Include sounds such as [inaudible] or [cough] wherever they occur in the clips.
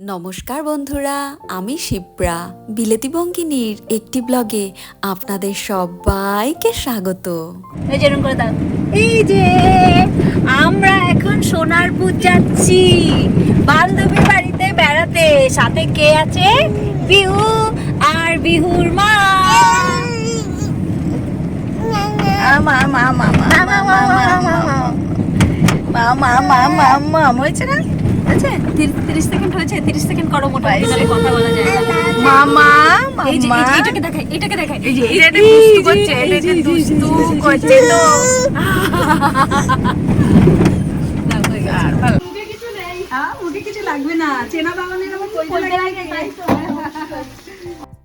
নমস্কার বন্ধুরা আমি শিপ্রা বিলেতি বঙ্গিনীর একটি ব্লগে আপনাদের সবাইকে স্বাগত এই যে আমরা এখন সোনারপুর যাচ্ছি বান্ধবীর বাড়িতে বেড়াতে সাথে কে আছে বিহু আর বিহুর মা মা মা মা মা মা মা মা মা মা মা মা মা মা না আছে তিরিশ সেকেন্ড হয়েছে তিরিশ সেকেন্ড করো মোটামুটি তাহলে কথা বলা যায় মামা এই যে এই মামা। যে, এটাকে দেখাই এটাকে দেখাই। এই যে এটা দুষ্টু করছে এটা দুষ্টু করছে তো মুখে কিছু লাগবে না চেনা বাগানের আমার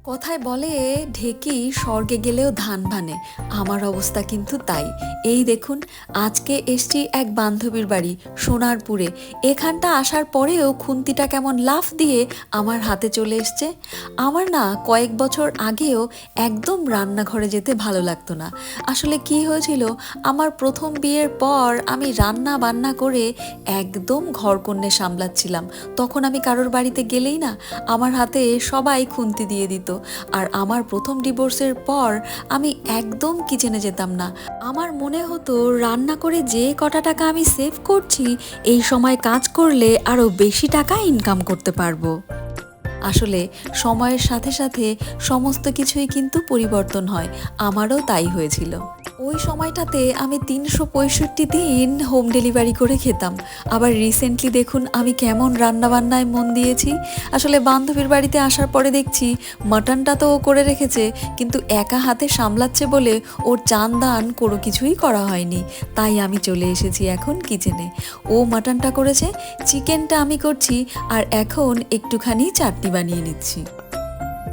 কথায় বলে, ঢেকি স্বর্গে গেলেও ধান ভানে। আমার অবস্থা কিন্তু তাই। এই দেখুন, আজকে এসছি এক বান্ধবীর বাড়ি, সোনারপুরে। এখানটা আসার পরেও খুন্তিটা কেমন লাফ দিয়ে আমার হাতে চলে এসছে। আমার না, কয়েক বছর আগেও একদম রান্নাঘরে যেতে ভালো লাগতো না। আসলে কি হয়েছিল, আমার প্রথম বিয়ের পর আমি রান্না বান্না করে একদম ঘরকন্যে সামলাচ্ছিলাম। তখন আমি কারোর বাড়িতে গেলেই না, আমার হাতে সবাই খুন্তি দিয়ে দিত। আর আমার প্রথম ডিভোর্সের পর আমি একদম কিচেনে যেতাম না। আমার মনে হতো রান্না করে যে কটা টাকা আমি সেভ করছি, এই সময় কাজ করলে আরও বেশি টাকা ইনকাম করতে পারব। আসলে সময়ের সাথে সাথে সমস্ত কিছুই কিন্তু পরিবর্তন হয়, আমারও তাই হয়েছিল। ওই সময়টাতে আমি তিনশো পঁয়ষট্টি দিন হোম ডেলিভারি করে খেতাম। আবার রিসেন্টলি দেখুন আমি কেমন রান্নাবান্নায় মন দিয়েছি। আসলে বান্ধবীর বাড়িতে আসার পরে দেখছি মাটনটা তো ও করে রেখেছে, কিন্তু একা হাতে সামলাচ্ছে বলে ওর চান দান কোনো কিছুই করা হয়নি। তাই আমি চলে এসেছি এখন কিচেনে ও মাটনটা করেছে চিকেনটা আমি করছি, আর এখন একটুখানি চাটনি বানিয়ে নিচ্ছি।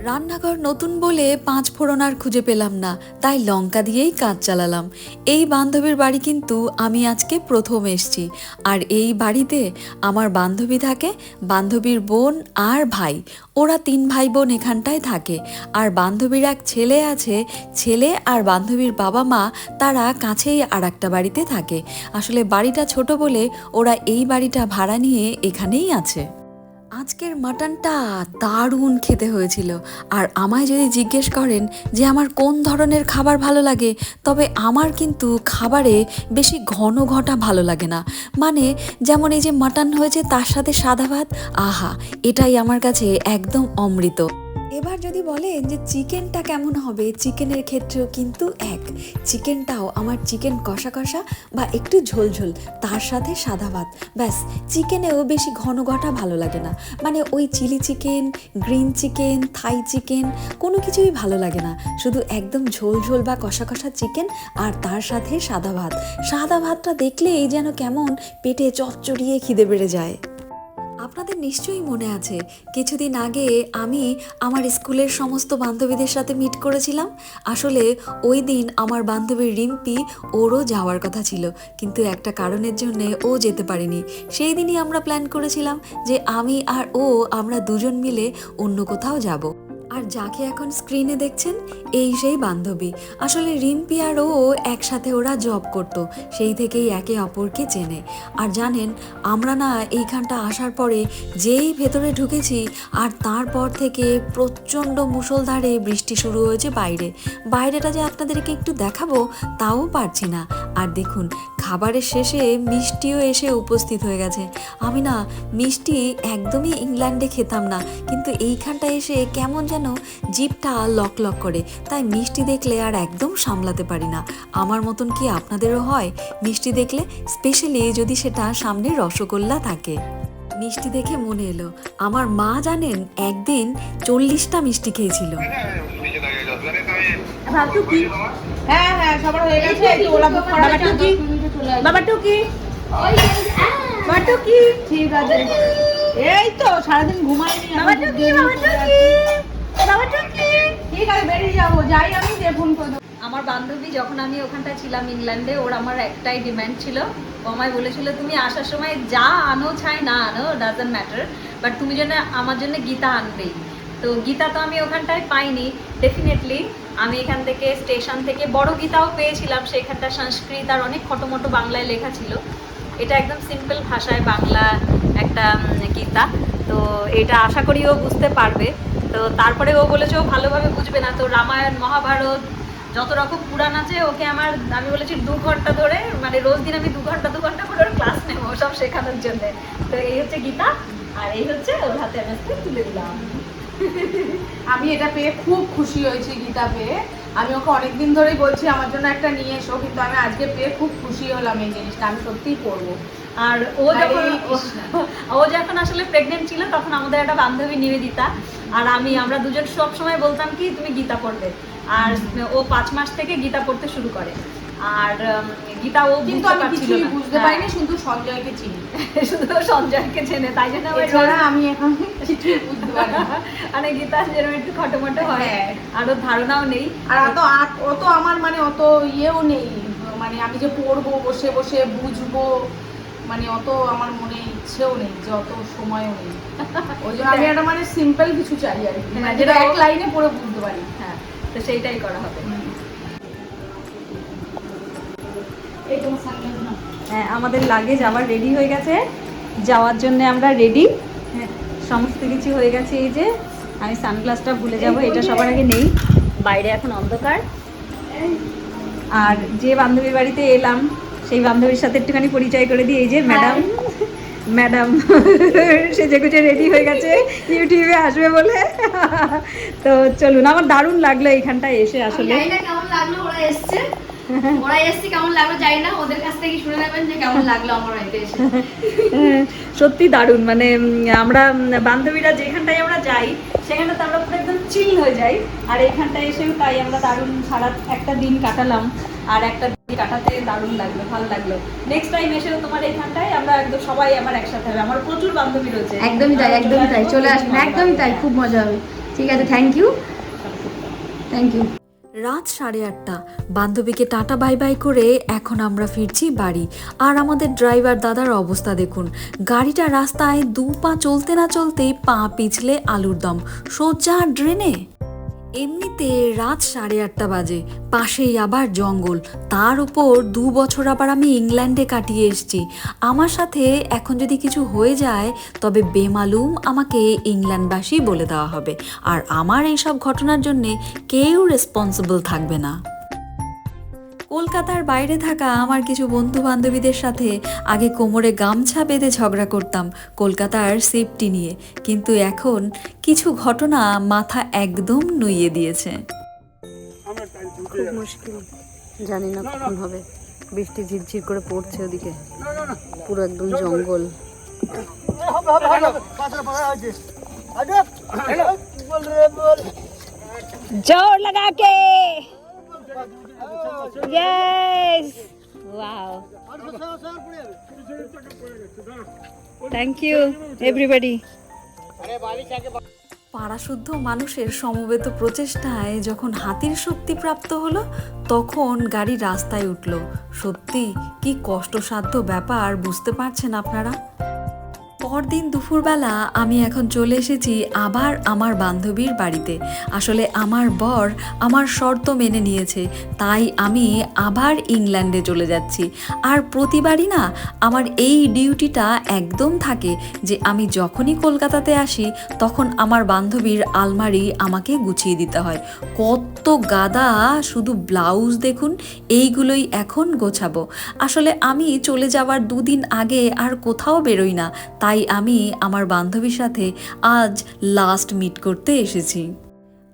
রান্নাঘর নতুন বলে পাঁচ ফোড়ন আর খুঁজে পেলাম না, তাই লঙ্কা দিয়েই কাজ চালালাম। এই বান্ধবীর বাড়ি কিন্তু আমি আজকে প্রথম এসছি। আর এই বাড়িতে আমার বান্ধবী থাকে, বান্ধবীর বোন আর ভাই। ওরা তিন ভাই বোন এখানটায় থাকে। আর বান্ধবীর এক ছেলে আছে, ছেলে আর বান্ধবীর বাবা মা তারা কাছেই আর একটা বাড়িতে থাকে। আসলে বাড়িটা ছোট বলে ওরা এই বাড়িটা ভাড়া নিয়ে এখানেই আছে। আজকের মাটনটা দারুণ খেতে হয়েছিল। আর আমায় যদি জিজ্ঞেস করেন যে আমার কোন ধরনের খাবার ভালো লাগে, তবে আমার কিন্তু খাবারে বেশি ঘন ঘটা ভালো লাগে না। মানে যেমন এই যে মাটন হয়েছে তার সাথে সাদা ভাত, আহা, এটাই আমার কাছে একদম অমৃত। এবার যদি বলেন যে চিকেনটা কেমন হবে, চিকেনের ক্ষেত্রেও কিন্তু এক। চিকেনটাও আমার চিকেন কষা কষা বা একটু ঝোল ঝোল, তার সাথে সাদা ভাত। ব্যাস, চিকেনেও বেশি ঘন ঘটা ভালো লাগে না। মানে ওই chilli chicken, green chicken, Thai chicken, কোনো কিছুই ভালো লাগে না। শুধু একদম ঝোল ঝোল বা কষা কষা চিকেন আর তার সাথে সাদা ভাত। সাদা ভাতটা দেখলেই যেন কেমন পেটে চচ্চড়িয়ে খিদে বেড়ে যায়। আপনাদের নিশ্চয়ই মনে আছে, কিছুদিন আগে আমি আমার স্কুলের সমস্ত বান্ধবীদের সাথে মিট করেছিলাম। আসলে ওই দিন আমার বান্ধবী রিম্পি ওরও যাওয়ার কথা ছিল, কিন্তু একটা কারণের জন্য ও যেতে পারেনি। সেই দিনই আমরা প্ল্যান করেছিলাম যে আমি আর ও, আমরা দুজন মিলে অন্য কোথাও যাব। আর যাকে এখন স্ক্রিনে দেখছেন, এই সেই বান্ধবী। আসলে রিম্পি আর ও একসাথে ওরা জব করতো, সেই থেকেই একে অপরকে চেনে। আর জানেন, আমরা না এইখানটা আসার পরে যেই ভেতরে ঢুকেছি, আর তারপর থেকে প্রচণ্ড মুষলধারে বৃষ্টি শুরু হয়েছে বাইরে। বাইরেটা যে আপনাদেরকে একটু দেখাবো, তাও পারছি না। আর দেখুন, খাবারের শেষে মিষ্টিও এসে উপস্থিত হয়ে গেছে। আমি না, মিষ্টি একদমই ইংল্যান্ডে খেতাম না। কিন্তু এইখানটা এসে কেমন যেন জিভটা লক লক করে। তাই মিষ্টি দেখলে আর একদম সামলাতে পারি না। আমার মতন কি আপনাদেরও হয়? মিষ্টি দেখলে স্পেশালি যদি সেটা সামনে রসগোল্লা থাকে। মিষ্টি দেখে মনে এলো আমার মা জানেন একদিন চল্লিশটা মিষ্টি খেয়েছিল। হ্যাঁ হ্যাঁ সবার হয়ে গেছে। একটু ওলা বুক করা বাবা টুকি। বাবা টুকি। বাবা টুকি। ঠিক আছে। এই তো সারাদিন ঘুমাইনি বাবা টুকি বাবা টুকি। বাবা টুকি। ঠিক আছে বেরিয়ে যাব। যাই আমি ফোন করে আমার বান্ধবী যখন আমি ওখানটায় ছিলাম ইংল্যান্ডে, ওর আমার একটাই ডিমান্ড ছিল। আমায় বলেছিল, তুমি আসার সময় যা আনো চাই না আনো ডাজন্ট ম্যাটার বাট তুমি যেন আমার জন্য গীতা আনবেই। তো গীতা তো আমি ওখানটায় পাইনি। ডেফিনেটলি আমি এখান থেকে স্টেশন থেকে বড় গীতাও পেয়েছিলাম। সেখানটা সংস্কৃত আর অনেক খটোমটো বাংলায় লেখা ছিল। এটা একদম সিম্পল ভাষায় বাংলা একটা গীতা। তো এটা আশা করি ও বুঝতে পারবে। তো তারপরে ও বলেছে, ও ভালোভাবে বুঝবে না। তো রামায়ণ, মহাভারত যত রকম পুরাণ আছে ওকে আমার আমি বলেছি দু ঘণ্টা ধরে মানে রোজ দিন আমি দু ঘণ্টা দু ঘণ্টা করে ওর ক্লাস নেব সব শেখানোর জন্য। তো এই হচ্ছে গীতা আর এই হচ্ছে ওর হাতে আমি আজকে তুলে দিলাম। আমি এটা পেয়ে খুব খুশি হয়েছি গীতা পেয়ে। আমি ওকে অনেকদিন ধরেই বলছি আমার জন্য একটা নিয়ে এসো। কিন্তু আমি আজকে পেয়ে খুব খুশি হলাম এই জিনিসটা আমি সত্যিই পরবো আর ও যখন। ও যখন আসলে প্রেগনেন্ট ছিল তখন আমাদের একটা বান্ধবী নিবেদিতা আর আমি আমরা দুজন সব সময় বলতাম কি তুমি গীতা পড়বে। আর ও পাঁচ মাস থেকে গীতা পড়তে শুরু করে। আর গীতা ও কিন্তু আমি কিছুই বুঝতে হ্যাঁ, পারিনি শুধু সঞ্জয়কে চিনি। [laughs] শুধু সঞ্জয়কে চেনে তাই জন্য আমি এখন কিছুই বুঝতে পারি। [laughs] মানে গীতা যেরকম একটু খটোমটো হয় হ্যাঁ। আর ওর ধারণাও নেই। আর অত অত আমার মানে অত ইয়েও নেই। মানে আমি যে পড়ব বসে বসে বুঝব মানে অত আমার মনে ইচ্ছেও নেই যে অত সময়ও নেই। [laughs] ওই জন্য আমি একটা মানে সিম্পল কিছু চাই আর কি হ্যাঁ, মানে যেটা যেটা এক লাইনে পড়ে বুঝতে পারি। হ্যাঁ তো সেইটাই করা হবে। এই তোমার সানগ্লাস না? হ্যাঁ আমাদের লাগেজ আবার রেডি হয়ে গেছে। যাওয়ার জন্য আমরা রেডি সমস্ত কিছু হয়ে গেছে এই যে। আমি সানগ্লাসটা ভুলে যাব এটা সবার আগে নেই। বাইরে এখন অন্ধকার। আর যে বান্ধবীর বাড়িতে এলাম সেই বান্ধবীর সাথে একটুখানি পরিচয় করে দিই এই যে ম্যাডাম। ম্যাডাম সে যে গুছে রেডি হয়ে গেছে ইউটিউবে আসবে বলে। তো চলুন আমার দারুণ লাগল এখানটায় এসে আসলে। কেমন লাগল ওরা এসছে। ওরা এসছে কেমন লাগল জানি না ওদের কাছ থেকে শুনে নেবেন যে কেমন লাগল আমার বাড়িতে এসে। হ্যাঁ, সত্যি দারুণ মানে আমরা বান্ধবীরা যেখানটায় আমরা যাই সেখানটাতে আমরা পুরো একদম চিল হয়ে যাই। আর এখানটায় এসেও তাই আমরা দারুণ সারা একটা দিন কাটালাম আর একটা কাটাতে দারুণ লাগল ভালো লাগল। নেক্সট টাইম এসেও তোমার এখানটায় আমরা একদম সবাই আমার একসাথে হবে। আমার প্রচুর বান্ধবী রয়েছে। একদমই তাই একদমই তাই। চলে আসবেন একদমই তাই খুব মজা হবে। ঠিক আছে থ্যাংক ইউ থ্যাংক ইউ রাত সাড়ে আটটা। বান্ধবীকে টাটা বাই বাই করে এখন আমরা ফিরছি বাড়ি। আর আমাদের ড্রাইভার দাদার অবস্থা দেখুন। গাড়িটা রাস্তায় দু পা চলতে না চলতেই পা পিছলে আলুর দম। সোজা ড্রেনে? এমনিতে রাত সাড়ে আটটা বাজে, পাশেই আবার জঙ্গল। তার উপর দু বছর আবার আমি ইংল্যান্ডে কাটিয়ে এসছি। আমার সাথে এখন যদি কিছু হয়ে যায়, তবে বেমালুম আমাকে ইংল্যান্ডবাসী বলে দেওয়া হবে। আর আমার এইসব ঘটনার জন্যে কেউ রেসপন্সিবল থাকবে না। কলকাতার বাইরে থাকা আমার কিছু বন্ধু বান্ধবীদের সাথে আগে কোমরে গামছা বেঁধে ঝগড়া করতাম কলকাতার সেফটি নিয়ে। কিন্তু এখন কিছু ঘটনা মাথা একদম নুইয়ে দিয়েছে। খুব মুশকিল। জানি না কখন হবে। বৃষ্টি ঝিরঝির করে পড়ছে ওদিকে। পুরো একদম জঙ্গল। জোর লাগা কে Yes! Wow! Thank you, everybody. পাড়াশুদ্ধ মানুষের সমবেত প্রচেষ্টায় যখন হাতির শক্তি প্রাপ্ত হলো তখন গাড়ি রাস্তায় উঠল সত্যি কি কষ্টসাধ্য ব্যাপার বুঝতে পারছেন আপনারা পরদিন দুপুরবেলা আমি এখন চলে এসেছি আবার আমার বান্ধবীর বাড়িতে। আসলে আমার বর আমার শর্ত মেনে নিয়েছে, তাই আমি আবার ইংল্যান্ডে চলে যাচ্ছি। আর প্রতিবারই না আমার এই ডিউটিটা একদম থাকে যে আমি যখনই কলকাতাতে আসি, তখন আমার বান্ধবীর আলমারি আমাকে গুছিয়ে দিতে হয়। কত গাদা শুধু ব্লাউজ দেখুন, এইগুলোই এখন গোছাবো। আসলে আমি চলে যাওয়ার দুদিন আগে আর কোথাও বেরোই না, তাই আমি আমার বান্ধবীর সাথে আজ লাস্ট মিট করতে এসেছি।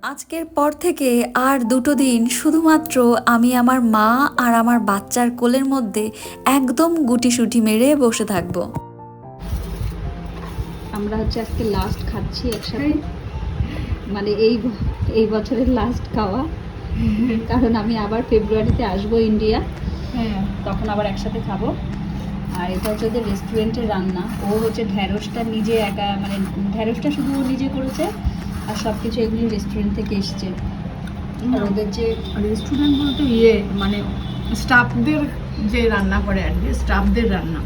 আজকের পর থেকে আর দুটো দিন শুধুমাত্র আমি আমার মা আর আমার বাচ্চার কোলের মধ্যে একদম গুটিসুটি মেরে বসে থাকব। আমরা হচ্ছে আজকে লাস্ট খাচ্ছি একসাথে। মানে এই এই বছরের লাস্ট খাওয়া। কারণ আমি আবার ফেব্রুয়ারিতে আসব ইন্ডিয়া হ্যাঁ। তখন আবার একসাথে খাব। আর এটা হচ্ছে ওদের রেস্টুরেন্টের রান্না। ও হচ্ছে ঢ্যাঁড়সটা নিজে একা মানে ঢ্যাঁড়সটা শুধু ও নিজে করেছে আর সব কিছু এগুলি রেস্টুরেন্ট থেকে এসছে। আর ওদের যে রেস্টুরেন্ট বলতে ইয়ে মানে স্টাফদের যে রান্না করে আর কি স্টাফদের রান্না।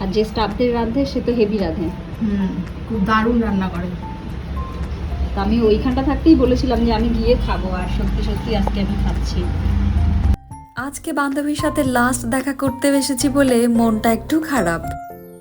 আর যে স্টাফদের রাঁধে সে তো হেভি রাঁধে। হুম খুব দারুণ রান্না করে। তো আমি ওইখানটা থাকতেই বলেছিলাম যে আমি গিয়ে খাব আর সত্যি সত্যি আজকে আমি খাচ্ছি। আজকে বান্ধবীর সাথে লাস্ট দেখা করতে এসেছি বলে মনটা একটু খারাপ।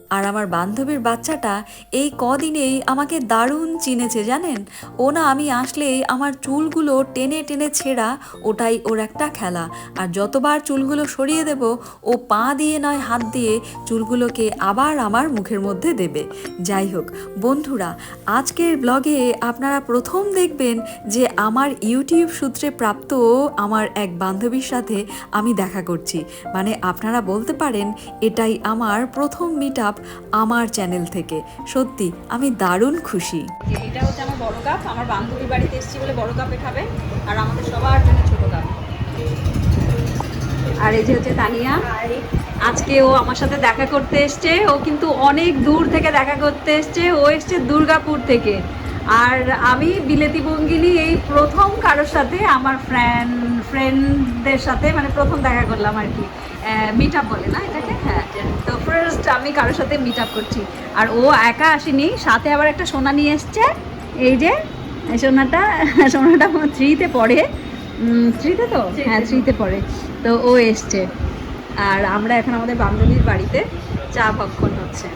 আর আমার বান্ধবীর বাচ্চাটা এই কদিনেই আমাকে দারুণ চিনেছে, জানেন? ও না আমি আসলেই আমার চুলগুলো টেনে টেনে ছেঁড়া, ওটাই ওর একটা খেলা। আর যতবার চুলগুলো সরিয়ে দেব, ও পা দিয়ে নয় হাত দিয়ে চুলগুলোকে আবার আমার মুখের মধ্যে দেবে। যাই হোক, বন্ধুরা, আজকের ব্লগে আপনারা প্রথম দেখবেন যে আমার ইউটিউব সূত্রে প্রাপ্ত আমার এক বান্ধবীর সাথে আমি দেখা করছি। মানে আপনারা বলতে পারেন, এটাই আমার প্রথম মিট আপ আমার চ্যানেল থেকে। সত্যি, আমি দারুণ খুশি। এটা হচ্ছে আমার বড় কাপ আমার বান্ধবীর বাড়িতে এসেছি বলে বড় কাপে খাবে। আর আমাদের সবার জন্য ছোট কাপ আর এই যে হচ্ছে তানিয়া। আজকে ও আমার সাথে দেখা করতে এসছে। ও কিন্তু অনেক দূর থেকে দেখা করতে এসছে। ও এসছে দুর্গাপুর থেকে। আর আমি বিলেতি বঙ্গিনী এই প্রথম কারোর সাথে আমার ফ্রেন্ড ফ্রেন্ডদের সাথে মানে প্রথম দেখা করলাম আর কি। মিট আপ বলে না এটাকে? হ্যাঁ তো ফার্স্ট আমি কারোর সাথে মিট আপ করছি। আর ও একা আসেনি সাথে আবার একটা সোনা নিয়ে এসছে। এই যে এই সোনাটা সোনাটা থ্রিতে পড়ে। থ্রিতে তো? হ্যাঁ থ্রিতে পড়ে। তো ও এসছে। আর আমরা এখন আমাদের বান্ধবীর বাড়িতে চা ভক্ষণ হচ্ছে।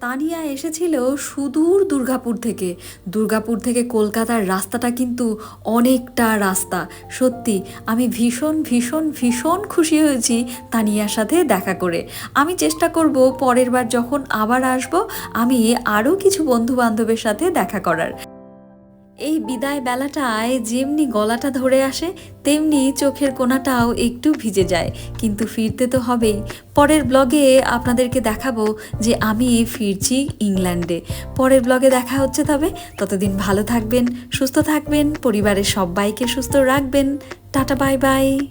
তানিয়া এসেছিল সুদূর দুর্গাপুর থেকে। দুর্গাপুর থেকে কলকাতার রাস্তাটা কিন্তু অনেকটা রাস্তা। সত্যি, আমি ভীষণ ভীষণ ভীষণ খুশি হয়েছি তানিয়ার সাথে দেখা করে। আমি চেষ্টা করব পরের বার যখন আবার আসব, আমি আরও কিছু বন্ধু বান্ধবের সাথে দেখা করার। বিদায় বেলাটায় যেমনি গলাটা ধরে আসে, তেমনি চোখের কোনাটাও একটু ভিজে যায়। কিন্তু ফিরতে তো হবেই। পরের ব্লগে আপনাদেরকে দেখাবো যে আমি ফিরছি ইংল্যান্ডে। পরের ব্লগে দেখা হচ্ছে তবে। ততদিন ভালো থাকবেন, সুস্থ থাকবেন, পরিবারের সবাইকে সুস্থ রাখবেন। Tata, bye bye.